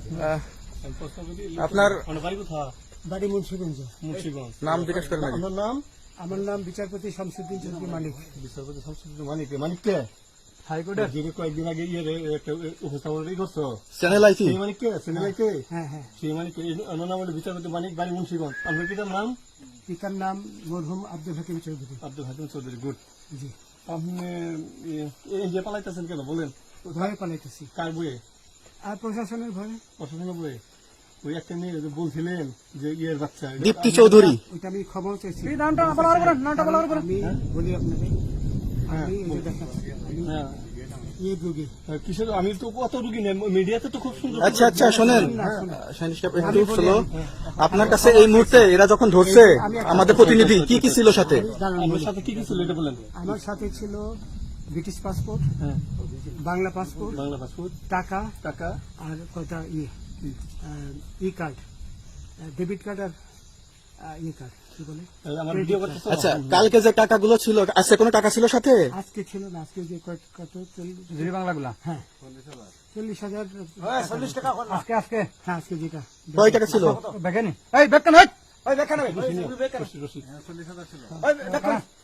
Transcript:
আহ, আপনার বাড়ি মুন্সিগঞ্জ মুন্সিগঞ্জ নাম জিজ্ঞেস করেন। আপনার নাম আমার নাম বিচারপতি শামসুদ্দিন চৌধুরী মানিক। বিচারপতি শামসুদ্দিন মানিক মানিক কে? যিনি কয়েকদিন আগে ইয়ে করছ। চ্যানেল আইসি সেই হ্যাঁ হ্যাঁ সেই মানিক অন্য নাম হলো বিচারপতি মানিক বাড়ি মুন্সিগঞ্জ। আপনার পিতার নাম? পিতার নাম মরহুম আব্দুল হাকিম চৌধুরী। আব্দুল হাকিম চৌধুরী গুড। জি। আপনি এই যে পালাইতেছেন কেন? বলেন। ভয়ে পালাইতেছি? কার বইয়ে? আর প্রশাসনের ভয়ে প্রশাসনের ওই একটা মেয়ে বলছিলেন যে ইয়ের বাচ্চা দীপ্তি চৌধুরী। ওইটা আমি খবর চাইছি। নামটা বলার নামটা বলার আমি বলি আপনাকে আমি এই যে দেখাচ্ছি আমি হ্যাঁ। ইয়ে রোগী। কিসের? আমি তো কত রুগী নেই মিডিয়াতে তো খুব সুন্দর আচ্ছা আচ্ছা শোনেন। আপনার কাছে এই মুহূর্তে এরা যখন ধরছে আমাদের প্রতিনিধি কি কি ছিল সাথে? বলি। সাথে কি কি ছিল এটা বলেন। আমার সাথে ছিল ব্রিটিশ পাসপোর্ট হ্যাঁ। বাংলা পাসপোর্ট বাংলা পাসপোর্ট টাকা টাকা। আর কটা ইয়ে ই কার্ড ডেবিট কার্ড আর ই কার্ড কি বলে? আমার ভিডিও করতেছো? আচ্ছা কালকে যে টাকাগুলো ছিল আজকে কোনো টাকা ছিল সাথে? আজকে ছিল না আজকে যে কত কত চল্লিশ? বাংলাগুলা? হ্যাঁ। চল্লিশ হাজার। চল্লিশ টাকা আজকে আজকে হ্যাঁ আজকে যেটা। কয় টাকা ছিল? বেকেনি এই বেকেন এই ওই বেকেন ওই রশি। এই বেকেন